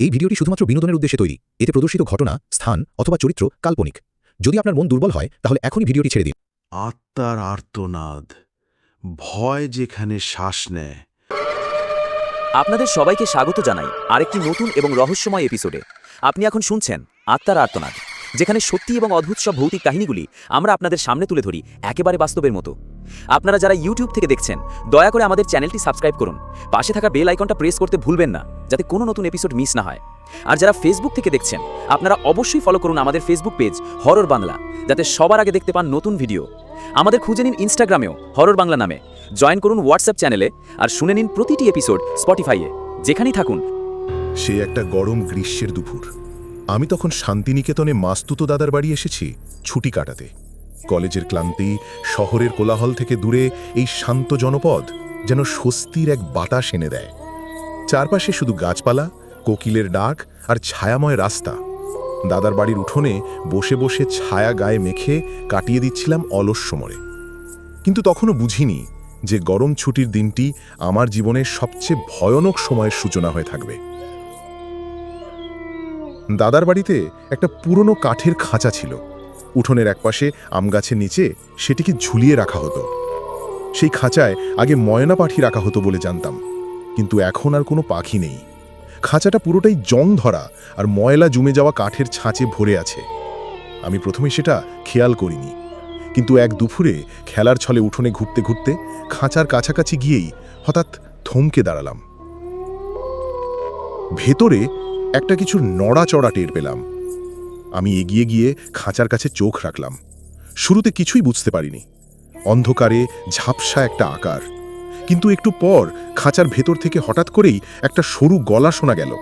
এই ভিডিওটি শুধুমাত্র বিনোদনের উদ্দেশ্যে তৈরি। এতে প্রদর্শিত ঘটনা স্থান অথবা চরিত্র কাল্পনিক। যদি আপনার মন দুর্বল হয় তাহলে এখনই ভিডিওটি ছেড়ে দিন। আত্মার আর্তনাদ ভয় যেখানে শ্বাস নেয়। আপনাদের সবাইকে স্বাগত জানাই আরেকটি নতুন এবং রহস্যময় এপিসোডে। আপনি এখন শুনছেন আত্মার আর্তনাদ যেখানে সত্যি এবং অদ্ভুত সব ভৌতিক কাহিনীগুলি আমরা আপনাদের সামনে তুলে ধরি একেবারে বাস্তবের মতো। আপনারা যারা ইউটিউব থেকে দেখছেন দয়া করে আমাদের চ্যানেলটি সাবস্ক্রাইব করুন। পাশে থাকা বেল আইকনটা প্রেস করতে ভুলবেন না। যাতে কোনো নতুন এপিসোড মিস না হয়। আর যারা ফেসবুক থেকে দেখছেন, আপনারা অবশ্যই ফলো করুন আমাদের ফেসবুক পেজ হরর বাংলা যাতে সবার আগে দেখতে পান নতুন ভিডিও আমাদের খুঁজে নিন ইনস্টাগ্রামেও হরর বাংলা নামে। জয়েন করুন হোয়াটসঅ্যাপ চ্যানেলে আর শুনে নিন প্রতিটি এপিসোড স্পটিফাইয়ে যেখানেই থাকুন। সে একটা গরম গ্রীষ্মের দুপুর। আমি তখন শান্তিনিকেতনে মাস্তুত দাদার বাড়ি এসেছি ছুটি কাটাতে। কলেজের ক্লান্তি, শহরের কোলাহল থেকে দূরে এই শান্ত জনপদ যেন স্বস্তির এক বাতাস এনে দেয়। চারপাশে শুধু গাছপালা, কোকিলের ডাক আর ছায়াময় রাস্তা। দাদার বাড়ির উঠোনে বসে বসে ছায়া গায়ে মেখে কাটিয়ে দিচ্ছিলাম অলস সমরে কিন্তু তখনও বুঝিনি যে গরম ছুটির দিনটি আমার জীবনের সবচেয়ে ভয়ানক সময়ের সূচনা হয়ে থাকবে। দাদার বাড়িতে একটা পুরনো কাঠের খাঁচা ছিল। উঠোনের একপাশে আম গাছের নিচে সেটিকে ঝুলিয়ে রাখা হতো। সেই খাঁচায় আগে ময়না পাখি রাখা হতো বলে জানতাম। কিন্তু এখন আর কোনো পাখি নেই। খাঁচাটা পুরোটাই জং ধরা আর ময়লা জমে যাওয়া কাঠের ছাঁচে ভরে আছে। আমি প্রথমে সেটা খেয়াল করিনি। কিন্তু এক দুপুরে খেলার ছলে উঠোনে ঘুরতে ঘুরতে খাঁচার কাছাকাছি গিয়েই হঠাৎ থমকে দাঁড়ালাম। ভেতরে একটা কিছু নড়াচড়া টের পেলাম। আমি এগিয়ে গিয়ে খাঁচার কাছে চোখ রাখলাম। শুরুতে কিছুই বুঝতে পারিনি। অন্ধকারে ঝাপসা একটা আকার। কিন্তু একটু পর খাঁচার ভেতর থেকে হঠাৎ করেই একটা সরু গলা শোনা গেল।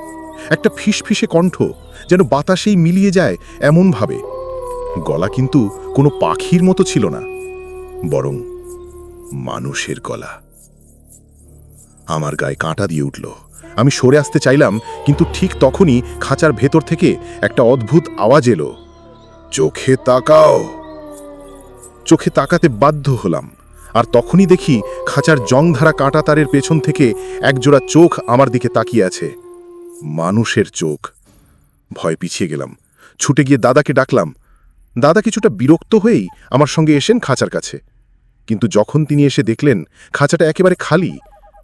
একটা ফিসফিসে কণ্ঠ, যেন বাতাসেই মিলিয়ে যায় এমনভাবে। গলা কিন্তু কোনো পাখির মতো ছিল না, বরং মানুষের গলা। আমার গায়ে কাঁটা দিয়ে উঠল। আমি সরে আসতে চাইলাম, কিন্তু ঠিক তখনই খাঁচার ভেতর থেকে একটা অদ্ভুত আওয়াজ এলো। চোখে তাকাও! চোখে তাকাতে বাধ্য হলাম। আর তখনই দেখি খাঁচার জংধারা কাঁটা তারের পেছন থেকে একজোড়া চোখ আমার দিকে তাকিয়ে আছে। মানুষের চোখ। ভয় পিছিয়ে গেলাম। ছুটে গিয়ে দাদাকে ডাকলাম। দাদা কিছুটা বিরক্ত হয়েই আমার সঙ্গে এসেন খাঁচার কাছে। কিন্তু যখন তিনি এসে দেখলেন খাঁচাটা একেবারে খালি,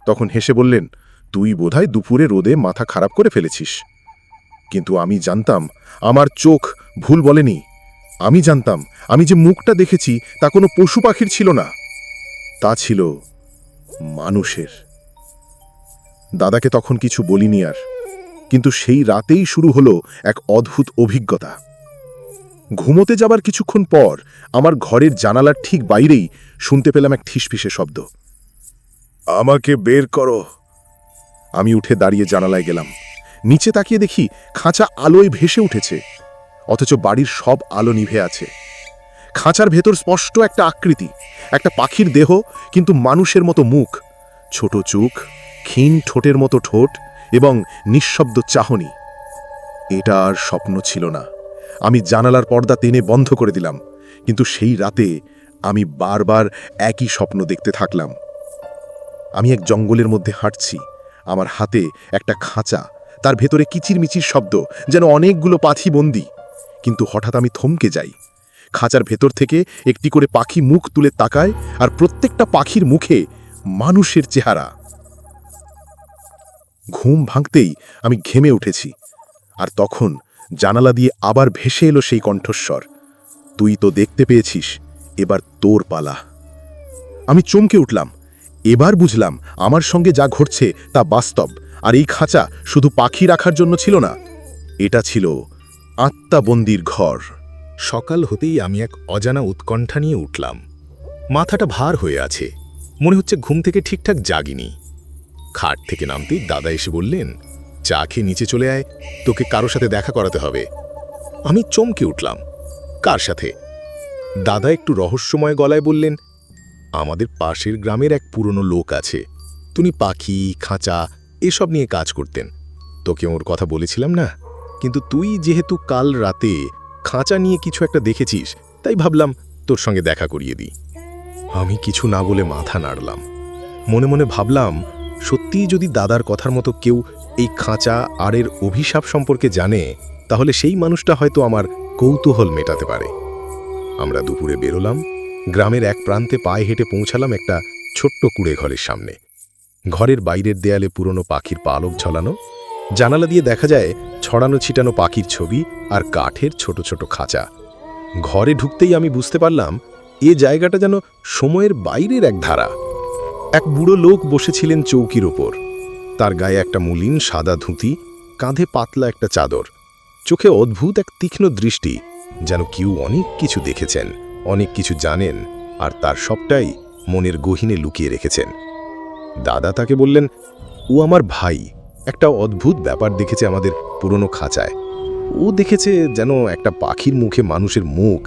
তখন হেসে বললেন, তুই বোধহয় দুপুরে রোদে মাথা খারাপ করে ফেলেছিস। কিন্তু আমি জানতাম আমার চোখ ভুল বলেনি। আমি জানতাম আমি যে মুখটা দেখেছি তা কোনো পশু পাখির ছিল না। তা ছিল মানুষের। দাদাকে তখন কিছু বলিনি আর, কিন্তু সেই রাতেই শুরু হলো এক অদ্ভুত অভিজ্ঞতা। ঘুমোতে যাবার কিছুক্ষণ পর আমার ঘরের জানালার ঠিক বাইরেই শুনতে পেলাম এক ঠিসফিসে শব্দ। আমাকে বের করো। আমি উঠে দাঁড়িয়ে জানালায় গেলাম। নিচে তাকিয়ে দেখি খাঁচা আলোয় ভেসে উঠেছে, অথচ বাড়ির সব আলো নিভে আছে। খাঁচার ভেতর স্পষ্ট একটা আকৃতি, একটা পাখির দেহ, কিন্তু মানুষের মতো মুখ, ছোট চোখ, ক্ষীণ ঠোঁটের মতো ঠোঁট এবং নিঃশব্দ চাহনি। এটা আর স্বপ্ন ছিল না। আমি জানালার পর্দা টেনে বন্ধ করে দিলাম, কিন্তু সেই রাতে আমি বারবার একই স্বপ্ন দেখতে থাকলাম। আমি এক জঙ্গলের মধ্যে হাঁটছি, আমার হাতে একটা খাঁচা, তার ভেতরে কিচিরমিচির শব্দ, যেন অনেকগুলো পাখি বন্দি কিন্তু হঠাৎ আমি থমকে যাই। খাঁচার ভেতর থেকে একটি করে পাখি মুখ তুলে তাকায় আর প্রত্যেকটা পাখির মুখে মানুষের চেহারা। ঘুম ভাঙতেই আমি ঘেমে উঠেছি আর তখন জানালা দিয়ে আবার ভেসে এলো সেই কণ্ঠস্বর। তুই তো দেখতে পেয়েছিস, এবার তোর পালা। আমি চমকে উঠলাম, এবার বুঝলাম আমার সঙ্গে যা ঘটছে তা বাস্তব আর এই খাঁচা শুধু পাখি রাখার জন্য ছিল না, এটা ছিল আত্মাবন্দির ঘর। সকাল হতেই আমি এক অজানা উৎকণ্ঠা নিয়ে উঠলাম। মাথাটা ভার হয়ে আছে। মনে হচ্ছে ঘুম থেকে ঠিকঠাক জাগিনি। খাট থেকে নামতেই দাদা এসে বললেন, চা খেয়ে নিচে চলে আয়, তোকে কারও সাথে দেখা করাতে হবে। আমি চমকে উঠলাম, কার সাথে? দাদা একটু রহস্যময় গলায় বললেন, আমাদের পাশের গ্রামের এক পুরনো লোক আছে। তিনি পাখি, খাঁচা, এসব নিয়ে কাজ করতেন। তোকে ওর কথা বলেছিলাম না? কিন্তু তুই যেহেতু কাল রাতে খাঁচা নিয়ে কিছু একটা দেখেছিস, তাই ভাবলাম তোর সঙ্গে দেখা করিয়ে দিই। আমি কিছু না বলে মাথা নাড়লাম। মনে মনে ভাবলাম, সত্যিই যদি দাদার কথার মতো কেউ এই খাঁচা আর এর অভিশাপ সম্পর্কে জানে, তাহলে সেই মানুষটা হয়তো আমার কৌতূহল মেটাতে পারে। আমরা দুপুরে বেরোলাম, গ্রামের এক প্রান্তে পায়ে হেঁটে পৌঁছালাম একটা ছোট্ট কুড়ে ঘরের সামনে। ঘরের বাইরের দেয়ালে পুরনো পাখির পালক ঝলানো জানালা দিয়ে দেখা যায় ছড়ানো ছিটানো পাখির ছবি আর কাঠের ছোট ছোট খাঁচা। ঘরে ঢুকতেই আমি বুঝতে পারলাম, এ জায়গাটা যেন সময়ের বাইরের এক ধারা। এক বুড়ো লোক বসেছিলেন চৌকির ওপর। তার গায়ে একটা মলিন সাদা ধুতি, কাঁধে পাতলা একটা চাদর। চোখে অদ্ভুত এক তীক্ষ্ণ দৃষ্টি, যেন কেউ অনেক কিছু দেখেছেন, অনেক কিছু জানেন আর তার সবটাই মনের গহিনে লুকিয়ে রেখেছেন। দাদা তাকে বললেন, ও আমার ভাই। একটা অদ্ভুত ব্যাপার দেখেছে আমাদের পুরনো খাঁচায়। ও দেখেছে যেন একটা পাখির মুখে মানুষের মুখ।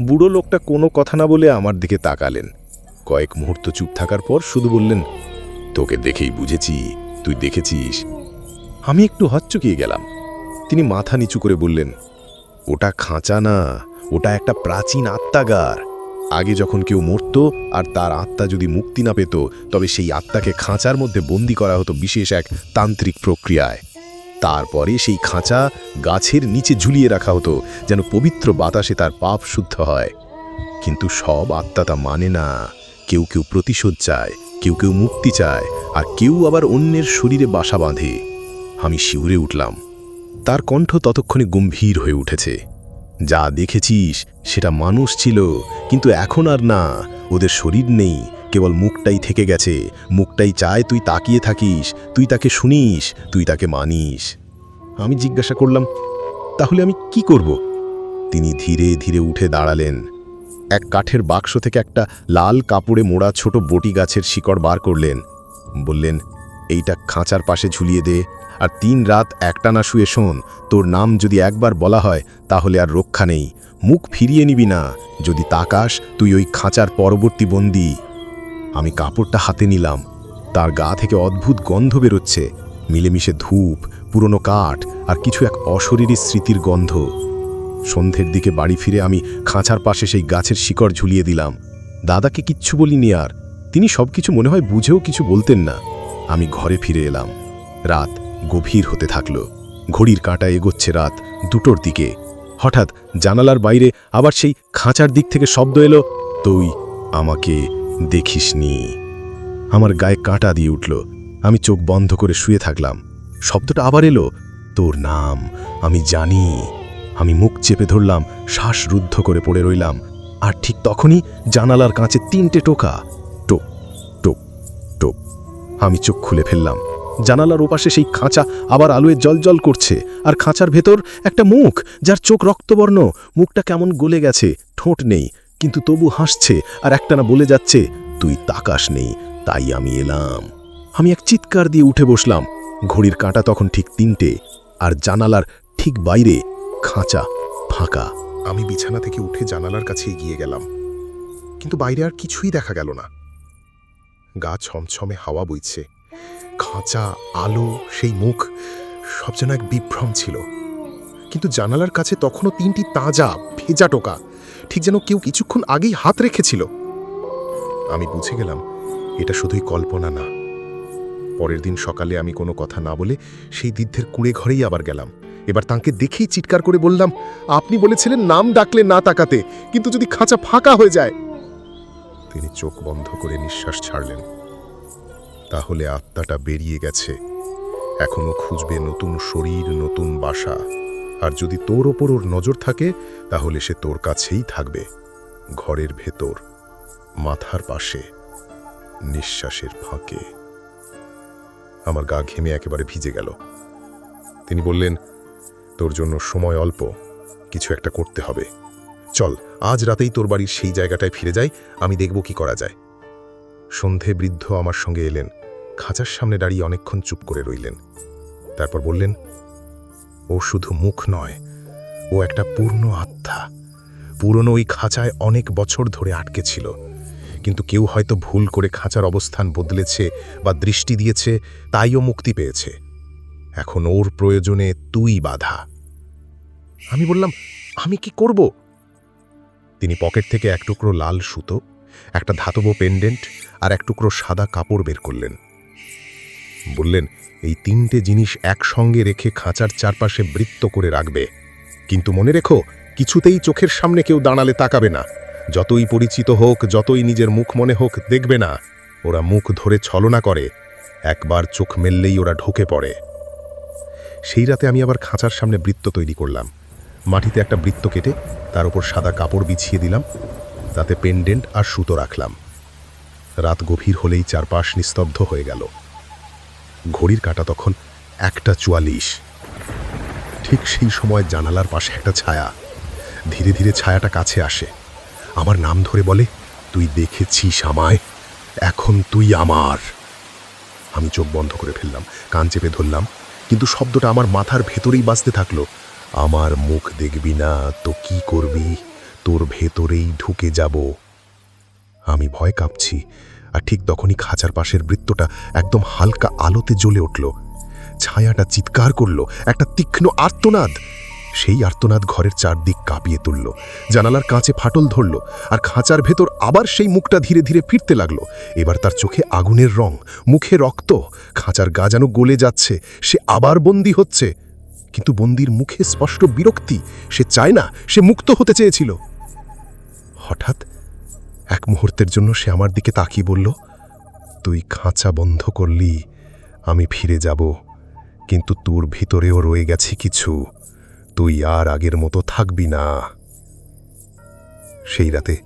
বুড়ো লোকটা কোনো কথা না বলে আমার দিকে তাকালেন। কয়েক মুহূর্ত চুপ থাকার পর শুধু বললেন, তোকে দেখেই বুঝেছি, তুই দেখেছিস। আমি একটু হচ্চকিয়ে গেলাম। তিনি মাথা নিচু করে বললেন, ওটা খাঁচা না, ওটা একটা প্রাচীন আত্মাগার। আগে যখন কেউ মরত আর তার আত্মা যদি মুক্তি না পেত, তবে সেই আত্মাকে খাঁচার মধ্যে বন্দি করা হতো বিশেষ এক তান্ত্রিক প্রক্রিয়ায়। তারপরে সেই খাঁচা গাছের নিচে ঝুলিয়ে রাখা হতো, যেন পবিত্র বাতাসে তার পাপ শুদ্ধ হয়। কিন্তু সব আত্মা তা মানে না। কেউ কেউ প্রতিশোধ চায়, কেউ কেউ মুক্তি চায়, আর কেউ আবার অন্যের শরীরে বাসা বাঁধে। আমি শিউরে উঠলাম। তার কণ্ঠ ততক্ষণে গম্ভীর হয়ে উঠেছে। যা দেখেছিস, সেটা মানুষ ছিল। কিন্তু এখন আর না। ওদের শরীর নেই, কেবল মুখটাই থেকে গেছে। মুখটাই চায় তুই তাকিয়ে থাকিস, তুই তাকে শুনিস, তুই তাকে মানিস। আমি জিজ্ঞাসা করলাম, তাহলে আমি কি করব? তিনি ধীরে ধীরে উঠে দাঁড়ালেন। এক কাঠের বাক্স থেকে একটা লাল কাপড়ে মোড়া ছোট বটি গাছের শিকড় বার করলেন। বললেন, এইটা খাঁচার পাশে ঝুলিয়ে দে আর তিন রাত একটানা শুয়ে শোন, তোর নাম যদি একবার বলা হয়, তাহলে আর রক্ষা নেই। মুখ ফিরিয়ে নিবি না। যদি তাকাস, তুই ওই খাঁচার পরবর্তী বন্দি। আমি কাপড়টা হাতে নিলাম। তার গা থেকে অদ্ভুত গন্ধ বেরোচ্ছে। মিলেমিশে ধূপ, পুরনো কাঠ আর কিছু এক অশরীরী স্মৃতির গন্ধ। সন্ধ্যের দিকে বাড়ি ফিরে আমি খাঁচার পাশে সেই গাছের শিকড় ঝুলিয়ে দিলাম। দাদাকে কিচ্ছু বলিনি আর। তিনি সবকিছু মনে হয় বুঝেও কিছু বলতেন না। আমি ঘরে ফিরে এলাম। রাত গভীর হতে থাকল। ঘড়ির কাঁটা এগোচ্ছে রাত দুটোর দিকে। হঠাৎ জানালার বাইরে আবার সেই খাঁচার দিক থেকে শব্দ এলো, তুই আমাকে দেখিসনি। আমার গায়ে কাঁটা দিয়ে উঠল। আমি চোখ বন্ধ করে শুয়ে থাকলাম। শব্দটা আবার এলো, তোর নাম আমি জানি। আমি মুখ চেপে ধরলাম, শ্বাস রুদ্ধ করে পড়ে রইলাম। আর ঠিক তখনই জানালার কাঁচে তিনটে টোকা। টোপ টোপ টোপ আমি চোখ খুলে ফেললাম। জানালার ওপাশে সেই খাঁচা আবার আলোয় জলজল করছে। আর খাঁচার ভেতর একটা মুখ, যার চোখ রক্তবর্ণ। মুখটা কেমন গলে গেছে, ঠোঁট নেই, কিন্তু তবু হাসছে, আর একটানা বলে যাচ্ছে, তুই তাকাস নেই, তাই আমি এলাম। আমি এক চিৎকার দিয়ে উঠে বসলাম। ঘড়ির কাঁটা তখন ঠিক তিনটে, আর জানালার ঠিক বাইরে খাঁচা ফাঁকা। আমি বিছানা থেকে উঠে জানালার কাছে এগিয়ে গেলাম। কিন্তু বাইরে আর কিছুই দেখা গেল না। গা ছমছমে হাওয়া বইছে। খাঁচা, আলো, সেই মুখ, সব যেন এক বিভ্রম ছিল। কিন্তু জানালার কাছে তখনও তিনটি তাজা, ভেজা টোকা, ঠিক যেন কেউ কিছুক্ষণ আগেই হাত রেখেছিল। আমি বুঝে গেলাম, এটা শুধুই কল্পনা না। পরের দিন সকালে আমি কোনো কথা না বলে সেই দিদ্ধের কুঁড়ে ঘরেই আবার গেলাম। এবার তাঁকে দেখেই চিৎকার করে বললাম, আপনি বলেছিলেন নাম ডাকলে না তাকাতে, কিন্তু যদি খাঁচা ফাঁকা হয়ে যায়? তিনি চোখ বন্ধ করে নিঃশ্বাস ছাড়লেন। তাহলে আত্মাটা বেরিয়ে গেছে। এখনও খুঁজবে নতুন শরীর, নতুন বাসা। আর যদি তোর ওপর ওর নজর থাকে, তাহলে সে তোর কাছেই থাকবে। ঘরের ভেতর, মাথার পাশে, নিঃশ্বাসের ফাঁকে। আমার গা ঘেমে একেবারে ভিজে গেল। তিনি বললেন, তোর জন্য সময় অল্প, কিছু একটা করতে হবে। চল, আজ রাতেই তোর বাড়ির সেই জায়গাটায় ফিরে যাই, আমি দেখব কি করা যায়। সন্ধে বৃদ্ধ আমার সঙ্গে এলেন। খাঁচার সামনে দাঁড়িয়ে অনেকক্ষণ চুপ করে রইলেন। তারপর বললেন, ও শুধু মুখ নয়, ও একটা পূর্ণ আত্মা। পুরনো ওই খাঁচায় অনেক বছর ধরে আটকে ছিল। কিন্তু কেউ হয়তো ভুল করে খাঁচার অবস্থান বদলেছে বা দৃষ্টি দিয়েছে তাইও মুক্তি পেয়েছে। এখন ওর প্রয়োজনে তুই বাধা। আমি বললাম, আমি কি করব? তিনি পকেট থেকে এক টুকরো লাল সুতো একটা ধাতব পেন্ডেন্ট আর এক টুকরো সাদা কাপড় বের করলেন। বললেন, এই তিনটে জিনিস একসঙ্গে রেখে খাঁচার চারপাশে বৃত্ত করে রাখবে। কিন্তু মনে রেখো, কিছুতেই চোখের সামনে কেউ দাঁড়ালে তাকাবে না। যতই পরিচিত হোক, যতই নিজের মুখ মনে হোক, দেখবে না। ওরা মুখ ধরে ছলনা করে। একবার চোখ মেললেই ওরা ঢুকে পড়ে। সেই রাতে আমি আবার খাঁচার সামনে বৃত্ত তৈরি করলাম। মাটিতে একটা বৃত্ত কেটে তার উপর সাদা কাপড় বিছিয়ে দিলাম। তাতে পেন্ডেন্ট আর সুতো রাখলাম। রাত গভীর হলেই চারপাশ নিস্তব্ধ হয়ে গেল। ঘড়ির কাঁটা তখন একটা চুয়াল্লিশ। ঠিক সেই সময় জানালার পাশে একটা ছায়া। ধীরে ধীরে ছায়াটা কাছে আসে। আমার নাম ধরে বলে, তুই দেখেছিস আমায়? এখন তুই আমার। আমি চোখ বন্ধ করে ফেললাম, কান চেপে ধরলাম, কিন্তু শব্দটা আমার মাথার ভেতরেই বাজতে থাকল। আমার মুখ দেখবি না, তো কি করবি? তোর ভেতরেই ঢুকে যাব। আমি ভয় কাঁপছি, আর ঠিক তখনই খাঁচার পাশের বৃত্তটা একদম হালকা আলোতে জ্বলে উঠল। ছায়াটা চিৎকার করল, একটা তীক্ষ্ণ আর্তনাদ। সেই আর্তনাদ ঘরের চারদিক কাঁপিয়ে তুলল, জানালার কাঁচে ফাটল ধরল, আর খাঁচার ভেতর আবার সেই মুখটা ধীরে ধীরে ফিরতে লাগল। এবার তার চোখে আগুনের রং, মুখে রক্ত, খাঁচার গা যেন গলে যাচ্ছে, সে আবার বন্দি হচ্ছে। কিন্তু বন্দির মুখে স্পষ্ট বিরক্তি। সে চায় না, সে মুক্ত হতে চেয়েছিল। হঠাৎ এক মুহূর্তের জন্য সে আমার দিকে তাকিয়ে বলল, তুই খাঁচা বন্ধ করলি, আমি ফিরে যাব। কিন্তু তোর ভিতরেও রয়ে গেছে কিছু। তুই আর আগের মতো থাকবি না। সেই রাতে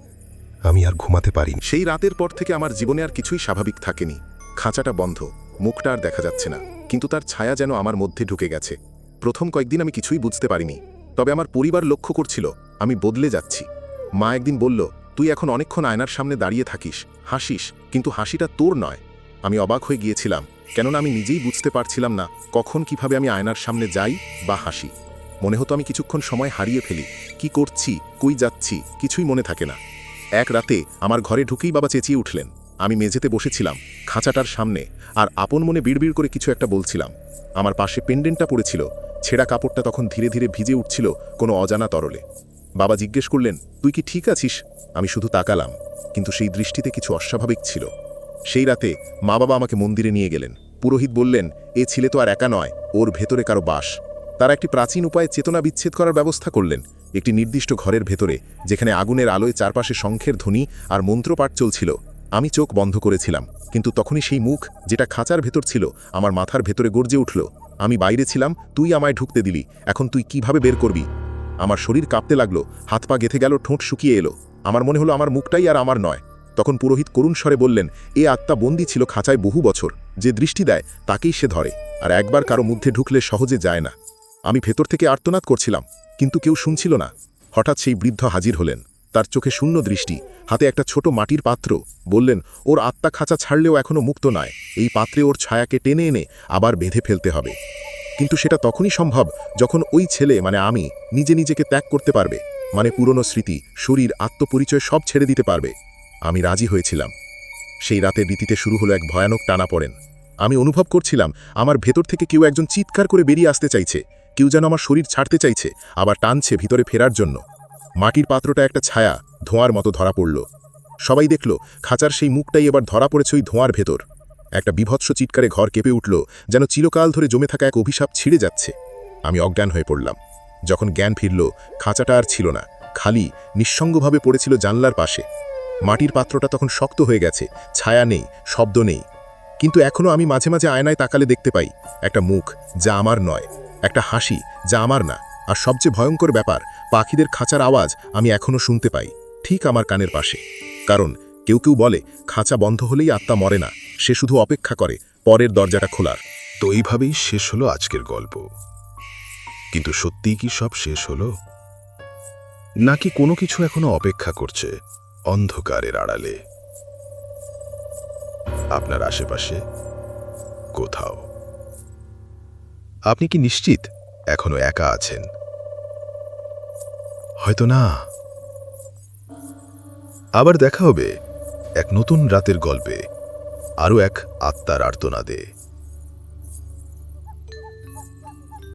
আমি আর ঘুমাতে পারি সেই রাতের পর থেকে আমার জীবনে আর কিছুই স্বাভাবিক থাকেনি। খাঁচাটা বন্ধ, মুখটা আর দেখা যাচ্ছে না। কিন্তু তার ছায়া যেন আমার মধ্যে ঢুকে গেছে। প্রথম কয়েকদিন আমি কিছুই বুঝতে পারিনি। তবে আমার পরিবার লক্ষ্য করছিল, আমি বদলে যাচ্ছি। মা একদিন বলল, তুই এখন অনেকক্ষণ আয়নার সামনে দাঁড়িয়ে থাকিস, হাসিস, কিন্তু হাসিটা তোর নয়। আমি অবাক হয়ে গিয়েছিলাম, কেননা আমি নিজেই বুঝতে পারছিলাম না, কখন কীভাবে আমি আয়নার সামনে যাই বা হাসি। মনে হতো আমি কিছুক্ষণ সময় হারিয়ে ফেলি, কি করছি, কই যাচ্ছি, কিছুই মনে থাকে না। এক রাতে আমার ঘরে ঢুকেই বাবা চেঁচিয়ে উঠলেন। আমি মেঝেতে বসেছিলাম, খাঁচাটার সামনে, আর আপন মনে বিড়বিড় করে কিছু একটা বলছিলাম। আমার পাশে পেন্ডেন্টটা পড়েছিল ছেঁড়া কাপড়টা তখন ধীরে ধীরে ভিজে উঠছিল কোনো অজানা তরলে। বাবা জিজ্ঞেস করলেন, তুই কি ঠিক আছিস? আমি শুধু তাকালাম, কিন্তু সেই দৃষ্টিতে কিছু অস্বাভাবিক ছিল। সেই রাতে মা বাবা আমাকে মন্দিরে নিয়ে গেলেন। পুরোহিত বললেন, এ ছেলে তো আর একা নয়, ওর ভেতরে কারও বাস। তারা একটি প্রাচীন উপায়ে চেতনা বিচ্ছেদ করার ব্যবস্থা করলেন, একটি নির্দিষ্ট ঘরের ভেতরে, যেখানে আগুনের আলোয় চারপাশে শঙ্খের ধ্বনি আর মন্ত্রপাঠ চলছিল। আমি চোখ বন্ধ করেছিলাম, কিন্তু তখনই সেই মুখ, যেটা খাঁচার ভেতর ছিল, আমার মাথার ভেতরে গর্জে উঠল। আমি বাইরে ছিলাম, তুই আমায় ঢুকতে দিলি। এখন তুই কীভাবে বের করবি? আমার শরীর কাঁপতে লাগল, হাত পা গেথে গেল, ঠোঁট শুকিয়ে এলো। আমার মনে হলো আমার মুখটাই আর আমার নয়। তখন পুরোহিত করুণ স্বরে বললেন, এ আত্মা বন্দি ছিল খাঁচায় বহু বছর। যে দৃষ্টি দেয়, তাকেই সে ধরে। আর একবার কারও মধ্যে ঢুকলে সহজে যায় না। আমি ভেতর থেকে আর্তনাদ করছিলাম, কিন্তু কেউ শুনছিল না। হঠাৎ সেই বৃদ্ধ হাজির হলেন। তার চোখে শূন্য দৃষ্টি, হাতে একটা ছোট মাটির পাত্র, বললেন, ওর আত্মা খাঁচা ছাড়লেও এখনও মুক্ত নয়। এই পাত্রে ওর ছায়াকে টেনে এনে আবার বেঁধে ফেলতে হবে। কিন্তু সেটা তখনই সম্ভব যখন ওই ছেলে মানে আমি, নিজে নিজেকে ত্যাগ করতে পারবে। মানে পুরনো স্মৃতি, শরীর, আত্মপরিচয় সব ছেড়ে দিতে পারবে। আমি রাজি হয়েছিলাম। সেই রাতের রীতিতে শুরু হলো এক ভয়ানক টানা পড়েন আমি অনুভব করছিলাম, আমার ভেতর থেকে কেউ একজন চিৎকার করে বেরিয়ে আসতে চাইছে। কেউ যেন আমার শরীর ছাড়তে চাইছে, আবার টানছে ভিতরে ফেরার জন্য। মাটির পাত্রটা একটা ছায়া ধোঁয়ার মতো ধরা পড়ল। সবাই দেখল, খাঁচার সেই মুখটাই এবার ধরা পড়েছে ওই ধোঁয়ার ভেতর। একটা বিভৎস চিৎকারে ঘর কেঁপে উঠল, যেন চিরকাল ধরে জমে থাকা এক অভিশাপ ছিঁড়ে যাচ্ছে। আমি অজ্ঞান হয়ে পড়লাম। যখন জ্ঞান ফিরল, খাঁচাটা আর ছিল না, খালি, নিঃসঙ্গভাবে পড়েছিল জানলার পাশে। মাটির পাত্রটা তখন শক্ত হয়ে গেছে, ছায়া নেই, শব্দ নেই। কিন্তু এখনও আমি মাঝে মাঝে আয়নায় তাকালে দেখতে পাই, একটা মুখ যা আমার নয়, একটা হাসি যা আমার না, আর সবচেয়ে ভয়ঙ্কর ব্যাপার পাখিদের খাঁচার আওয়াজ আমি এখনও শুনতে পাই, ঠিক আমার কানের পাশে। কারণ কেউ কেউ বলে, খাঁচা বন্ধ হলেই আত্মা মরে না, সে শুধু অপেক্ষা করে, পরের দরজাটা খোলার। তো এইভাবেই শেষ হলো আজকের গল্প। কিন্তু সত্যিই কি সব শেষ হলো? নাকি কোনো কিছু এখনও অপেক্ষা করছে, অন্ধকারের আড়ালে? আপনার আশেপাশে? কোথাও? আপনি কি নিশ্চিত এখনও একা আছেন? হয়তো না। আবার দেখা হবে এক নতুন রাতের গল্পে। আরও এক আত্মার আর্তনাদে।